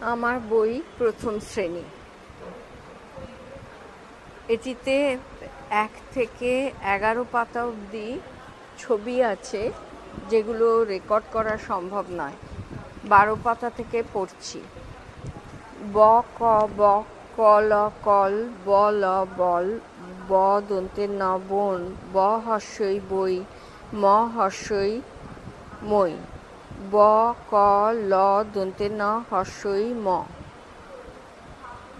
আমার বই প্রথম শ্রেণি। এটিতে এক থেকে এগারো পাতা অবধি ছবি আছে, যেগুলো রেকর্ড করা সম্ভব নয়। বারো পাতা থেকে পড়ছি। ব, ক ব, ক, ল, কল, ব, ল, বল, ব, দন্তে ন, বন, ব, হর্ষই, বই, ম, হর্ষই, মই। ব, ক, ল, দন্তে ন, হর্ষই ম।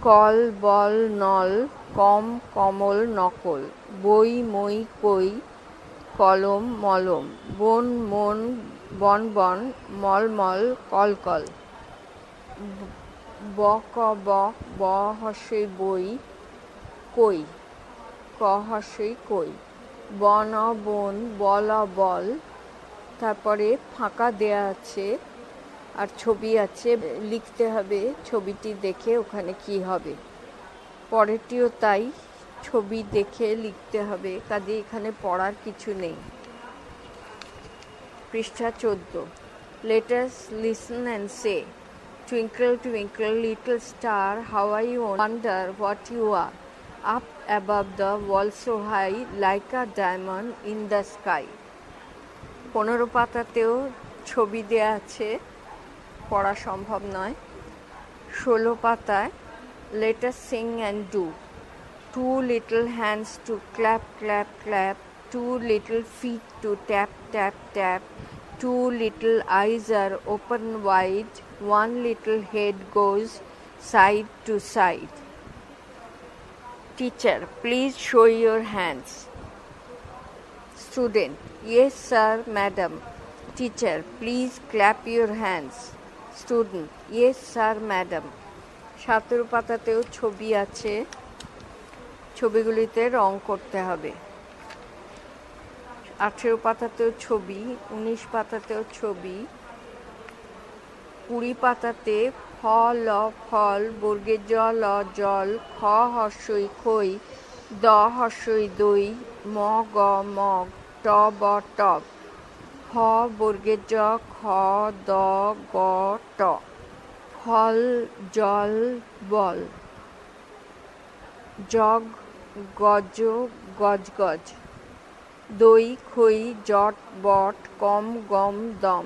কল, বল, নল, কম, কমল, নকল। বই, মই, কই, কলম, মলম। বন, মন, বন বন মলমল কলকল ব, ক, ব ব, হর্ষই বই, কই। ক, হর্ষই কই। বন বন বল বল তারপরে ফাঁকা দেয়া আছে আর ছবি আছে। লিখতে হবে ছবিটি দেখে ওখানে কি হবে। পরেরটিও তাই, ছবি দেখে লিখতে হবে, কাজে এখানে পড়ার কিছু নেই। পৃষ্ঠা চোদ্দ। Let us listen and say twinkle twinkle little star how I wonder what you are up above the world so high like a diamond in the sky পনেরো পাতাতেও ছবি দেয়া আছে, পড়া সম্ভব নয়। ষোলো পাতায় let us sing and do two little hands to clap clap clap two little feet to tap tap tap two little eyes are open wide one little head goes side to side teacher please show your hands Student, yes, sir, madam. Teacher, please clap your hands. Student, yes, sir, madam. সতেরো পাতাতেও ছবি আছে ছবিগুলিতে রং করতে হবে আঠেরো পাতাতেও ছবি উনিশ পাতাতেও ছবি কুড়ি পাতাতে ফল ফল বর্গের জল জল খ হর্ষই খই দ হর্ষই দই ম গ মগ ট ব টব খ বর্গের জ খ দ গ ট ফল জল বল জগ গজ গজ গজ দই খই জট বট কম গম দম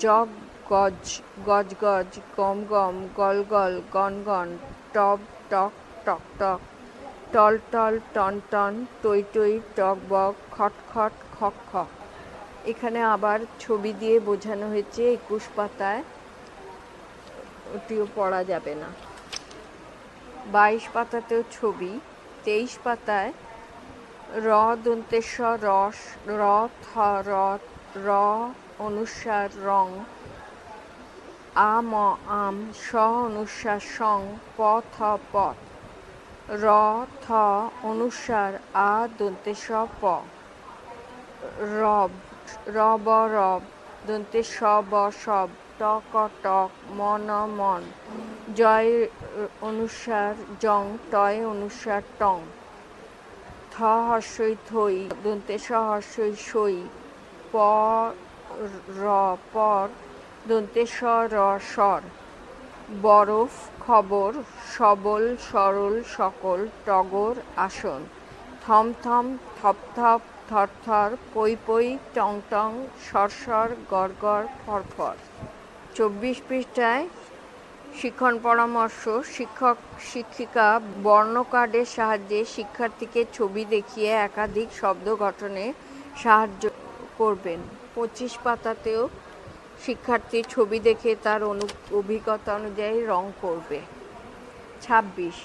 জগ গজ গজ গজ গম গম গল গল গন গন টব টক টক টক টল টল, টন টন টই টই টক, বক, খট খট, খক খক। এখানে আবার ছবি দিয়ে বোঝানো হয়েছে একুশ পাতায়। ওটিও পড়া যাবে না। বাইশ পাতাতেও ছবি, তেইশ পাতায় র দন্তেশ্বর রস, র, থ রথ র, অনুসার, রং আম আম, স, অনুসার, সং, প, থ পথ র, থ, অনুসার, আ দন্তে স প রব রব রব দন্তে স ব সব টক টক মন। মন জয়, অনুসার, জং, টয়, অনুসার, টং। থ, হর্ষই, থই দন্তে স হর্ষই, সই। প, র পর দন্তে স র সর বরফ, খবর, সবল, সরল, সকল, টগর আসন থমথম, থপথপ, থরথর, পই পই টং টং সরসর, গড়গড়, ফরফর। চব্বিশ পৃষ্ঠায় শিক্ষণ পরামর্শ, শিক্ষক, শিক্ষিকা, বর্ণ কার্ডের সাহায্যে শিক্ষার্থীকে ছবি দেখিয়ে একাধিক শব্দ গঠনে সাহায্য করবেন। পঁচিশ পাতাতেও শিক্ষার্থীর ছবি দেখে তার অনু, অভিজ্ঞতা অনুযায়ী রং করবে। ছাব্বিশ।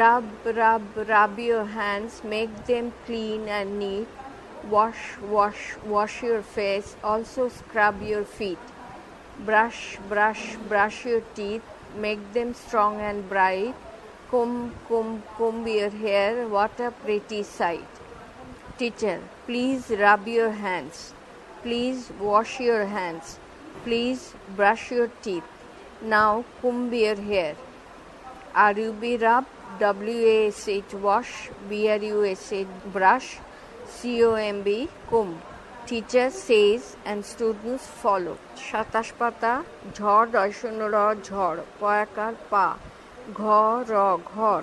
Rub rub rub your hands make them clean and neat wash wash wash your face also scrub your feet brush brush brush your teeth make them strong and bright comb comb comb your hair what a pretty sight teacher please rub your hands please wash your hands please brush your teeth now comb your hair r u b rub w a s h wash b r u s h brush c o m b comb Teacher says and students follow. সাতাশ পাতা ঝড় দয় শূন্য র ঝড় পয়াকার পা ঘ র ঘর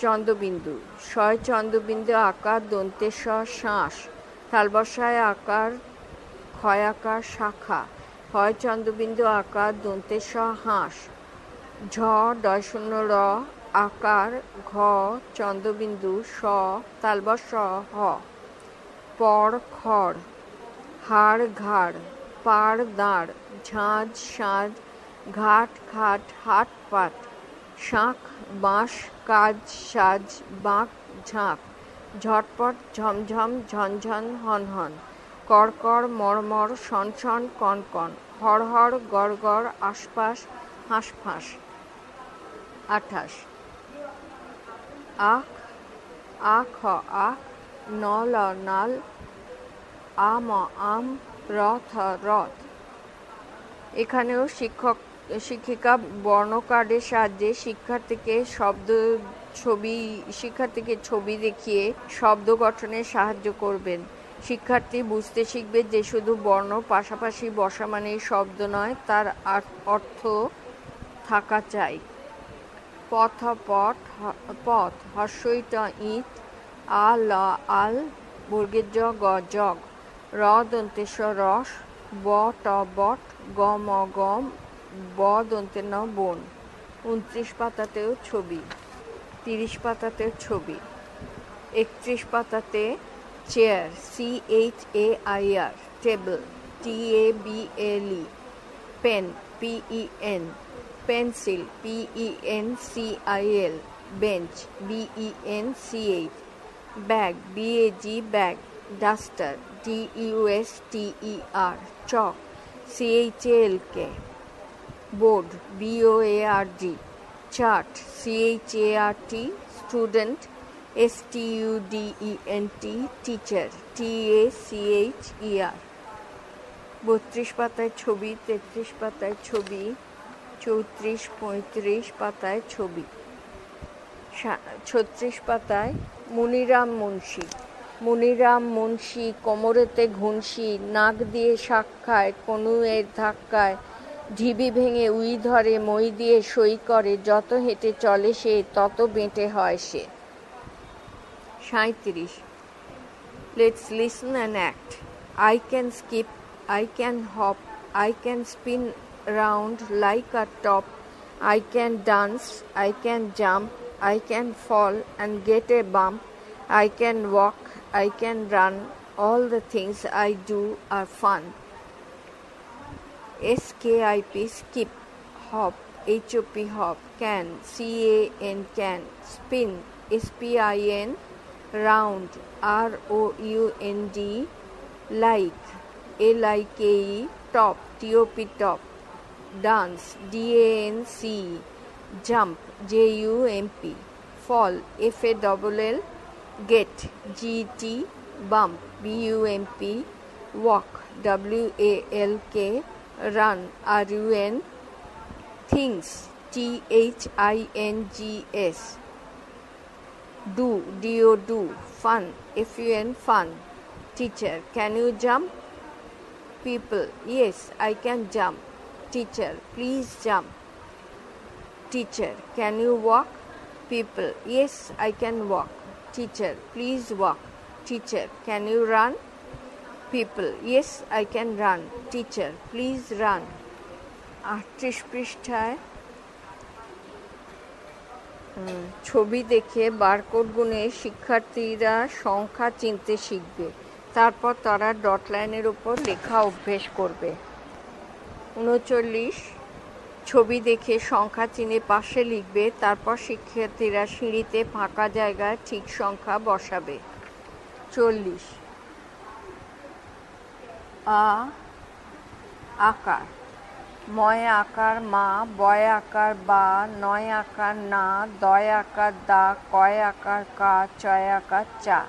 চন্দ্রবিন্দু ছয় চন্দ্রবিন্দু আকার দন্তে শ্বাস তালবসায় আকার ক্ষয়াকার শাখা হয় চন্দ্রবিন্দু আকার দন্তে হাঁস ঝ দয় শূন্য র, আকার, ঘ, চন্দ্রবিন্দু, স তালব স, হ। পর খড়, হাড় ঘাড়, পাড় দাঁড় ঝাঁঝ সাঁঝ ঘাট খাট, হাট পাট, শাঁখ, বাঁশ, কাজ সাজ, বাঁক, ঝাঁক, ঝটপট, ঝমঝম, ঝনঝন, হনহন। কড়কড় মরমর সনসন কনকন, হড়হড়, গড়গড়, আশপাশ, হাঁসফাঁস। আঠাশ। আখ আখ আখ নল নাল আম আম রথ রথ। এখানেও শিক্ষক, শিক্ষিকা বর্ণ কার্ডের সাহায্যে শিক্ষার্থীকে শব্দ ছবি, শিক্ষার্থীকে ছবি দেখিয়ে শব্দ গঠনে সাহায্য করবেন। শিক্ষার্থী বুঝতে শিখবে যে শুধু বর্ণ, পাশাপাশি বসা মানেই শব্দ নয়, তার অর্থ থাকা চাই। পথ পথ পথ হর্ষইট ইট, আ, ল, আল, বর্গের জ, গ, জগ, র, দন্তেশ্বর রস, ব, ট, বট, গ, ম গম ব, দন্তে ন, বন। উনত্রিশ পাতাতেও ছবি, তিরিশ পাতাতেও ছবি, একত্রিশ পাতাতে chair C H A I R table T A B L E pen P E N pencil P E N C I L bench B E N C H bag B A G bag duster D U S T E R chalk C H L K board B O A R D chart C H A R T student S T U D E N T teacher T A C H E আর বত্রিশ পাতায় ছবি, তেত্রিশ পাতায় ছবি, চৌত্রিশ, পঁয়ত্রিশ পাতায় ছবি। ছত্রিশ পাতায় মুনিরাম মুন্সি। মুনিরাম মুন্সি কোমরেতে ঘুনসি নাক দিয়ে সাক্ষায়, কনুয়ের ধাক্কায়, ঢিবি ভেঙে উই ধরে, মই দিয়ে সই করে, যত হেঁটে চলে সে, তত বেঁটে হয় সে। সাঁত্রিশ Let's listen and act. I can skip, I can hop, I can spin round like a top. I can dance, I can jump, I can fall and get a bump. I can walk, I can run. All the things I do are fun. S K I P skip, hop, H O P hop, can, C A N can, spin, S P I N, round, R O U N D, like, L I K E, top, T O P top, dance, D A N C, E, jump, J U M P, fall, F A double L, get, G T, bump, B U M P, walk, W A L K, run, R U N, things, T H I N G S, do, D O do, fun, F U N fun, teacher, can you jump? People, yes, I can jump. Teacher, please jump. Teacher, can you walk? People, yes, I can walk. Teacher, please walk. Teacher, can you run? People, yes, I can run. Teacher, please run. আটত্রিশ পৃষ্ঠায় উম, ছবি দেখে barcode গুণে শিক্ষার্থীরা সংখ্যা চিনতে শিখবে। তারপর তারা ডট লাইনের উপর লেখা অভ্যেস করবে। উনচল্লিশ, ছবি দেখে সংখ্যা চিনে পাশে লিখবে, তারপর শিক্ষার্থীরা সিঁড়িতে ফাঁকা জায়গায় ঠিক সংখ্যা বসাবে। চল্লিশ, আ, আকার। ময় আকার মা, বয় আকার বা, নয় আকার না, দয় আকার দা, কয় আকার কা চয় আকার চা।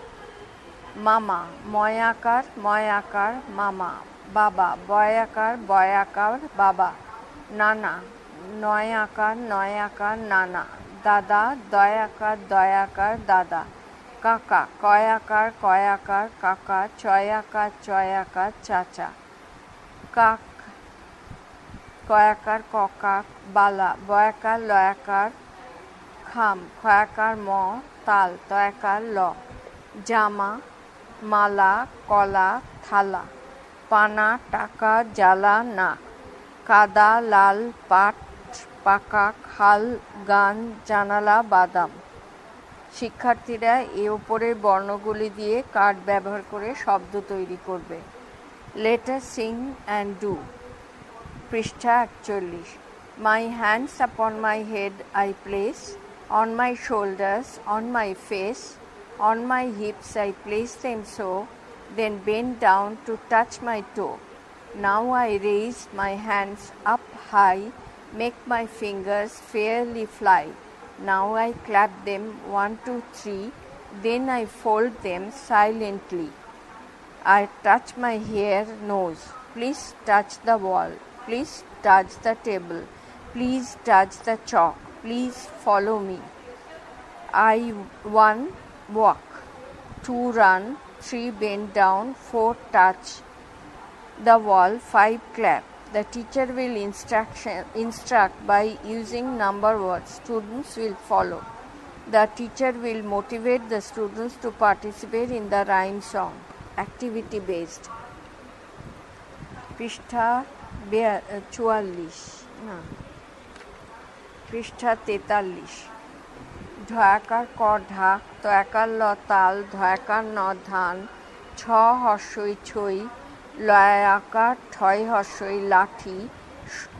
মামা, ময় আকার ময় আকার মামা। বাবা, বয় আকার বয় আকার বাবা। নানা, নয় আকার নয় আকার নানা। দাদা, দয় আকার দয় আকার দাদা। কাকা কয়াকার কয়াকার কাকা। চয়াকার চয়াকার চাচা। কাক কয়াকার ককাক বালা, বয়াকার লয়াকার খাম, খয়াকার ম, তাল, তয়াকার ল, জামা, মালা, কলা, থালা, পানা, টাকা, জ্বালা না কাদা, লাল, পাট, পাকা, খাল, গান, জানালা, বাদাম। শিক্ষার্থীরা এ ওপরের বর্ণগুলি দিয়ে কার্ড ব্যবহার করে শব্দ তৈরি করবে। Letter sing and do pishta actually. My hands upon my head I place, on my shoulders, on my face, on my hips I place them so, then bend down to touch my toe. Now I raise my hands up high, make my fingers fairly fly. Now I clap them one, two, three, then I fold them silently. I touch my hair, nose. Please touch the wall. Please touch the table. Please touch the chalk. Please follow me. I one walk, two run, three bend down, four touch the wall, five clap. The teacher will instruction, instruct by using number words. Students will follow. The teacher will motivate the students to participate in the rhyme song. Activity based. Pishta চুয়াল্লিশ, না, পৃষ্ঠা তেতাল্লিশ। ঢয়াকার ক ঢাক তয়াকার ল তাল ধয়াকার ন ধান, ছ হর্ষই ছই, লয়াকার ঠয় হর্ষই লাঠি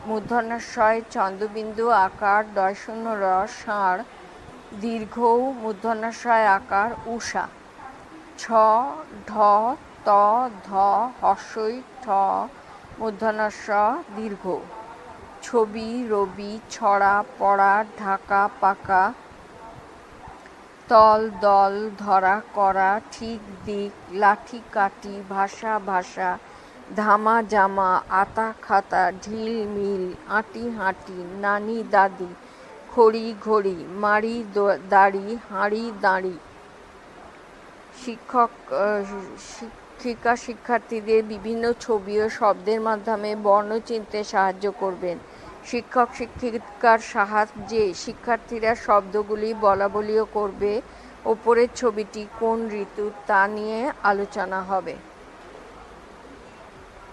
মূর্ধন্যাশয় চন্দ্রবিন্দু আকার, দয় শূন্য র ষাঁড়, দীর্ঘ মূর্ধন্যাশয় আকার উষা ছ, ঢ, ত, ধ, হর্ষই, ঠ মূর্ধন্যাস দীর্ঘ। ছবি, রবি, ছড়া, পড়া, ঢাকা, পাকা। তল, দল, ধরা, করা, ঠিক, দিক, লাঠি, কাটি, ভাষা ভাষা। ধামা, জামা, আতা, খাতা, ঢিল, মিল, আঁটি, হাঁটি, নানি, দাদি। খড়ি, ঘড়ি মারি দাড়ি, হাঁড়ি, দাঁড়ি। শিক্ষক শিক্ষিকা শিক্ষার্থীদের বিভিন্ন ছবি ও শব্দের মাধ্যমে বর্ণ চিনতে সাহায্য করবেন। শিক্ষক শিক্ষিকার সাহায্যে শিক্ষার্থীরা শব্দগুলি বলা বলিও করবে। ওপরের ছবিটি কোন ঋতু তা নিয়ে আলোচনা হবে।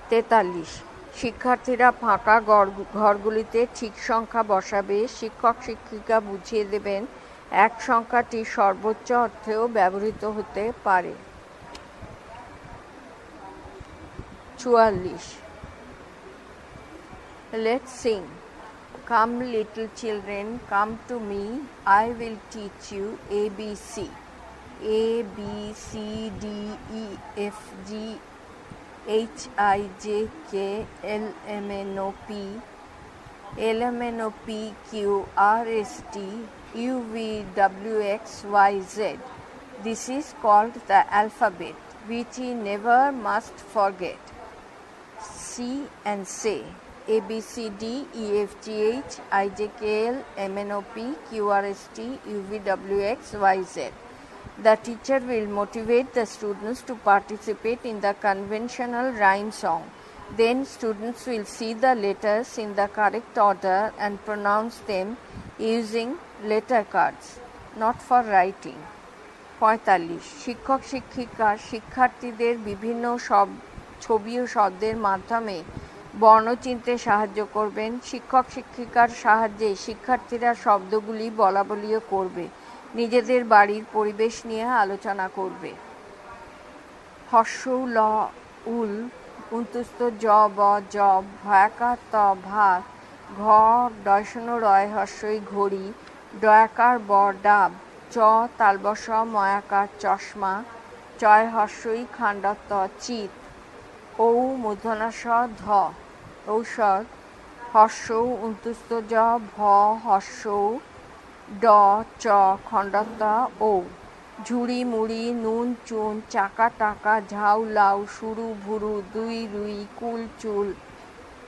তেতাল্লিশ। শিক্ষার্থীরা ফাঁকা ঘর- ঘরগুলিতে ঠিক সংখ্যা বসাবে। শিক্ষক শিক্ষিকা বুঝিয়ে দেবেন, এক সংখ্যাটি সর্বোচ্চ অর্থেও ব্যবহৃত হতে পারে। 44 let's sing. Come little children come to me. I will teach you abc a b c d e f g h i j k l m n o p. L m n o p q r s t u v w x y z. This is called the alphabet which he never must forget see and say The teacher will motivate the students to participate in the conventional rhyme song. Then students will see the letters in the correct order and pronounce them using letter cards, not for writing. পঁয়তাল্লিশ শিক্ষক শিক্ষিকা শিক্ষার্থীদের বিভিন্ন শব্দ ছবি ও শব্দের মাধ্যমে বর্ণ চিনতে সাহায্য করবেন। শিক্ষক শিক্ষিকার সাহায্যে শিক্ষার্থীরা শব্দগুলি বলা বলিও করবে। নিজেদের বাড়ির পরিবেশ নিয়ে আলোচনা করবে। হর্ষ ল উল উন্তুস্ত জ ব জব ভয়াকার ত ভাত ঘ ডয়সন রয় হর্ষই ঘড়ি ডয়াকার ব ডাব চ তালবস ময়াকার চশমা চয় হর্ষই খাণ্ডত্ব চিত ঔ মূর্ধনাস ধ। ঔষধ, হর্ষ উন্তুস্ত জ, ভ, হর্ষ, ড, চ খণ্ডতা ও ঝুড়ি, মুড়ি, নুন, চুন, চাকা, টাকা, ঝাউ, লাউ, সুরু, ভুরু, দুই, রুই, কুল, চুল,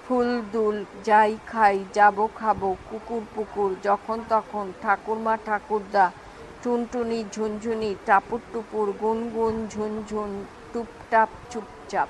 ফুল, দুল, যাই, খাই, যাব, খাব, কুকুর, পুকুর, যখন তখন, ঠাকুরমা, ঠাকুরদা, টুনটুনি, ঝুনঝুনি, টাপুর, টুপুর, গুনগুন, ঝুনঝুন, টুপটাপ, চুপচাপ।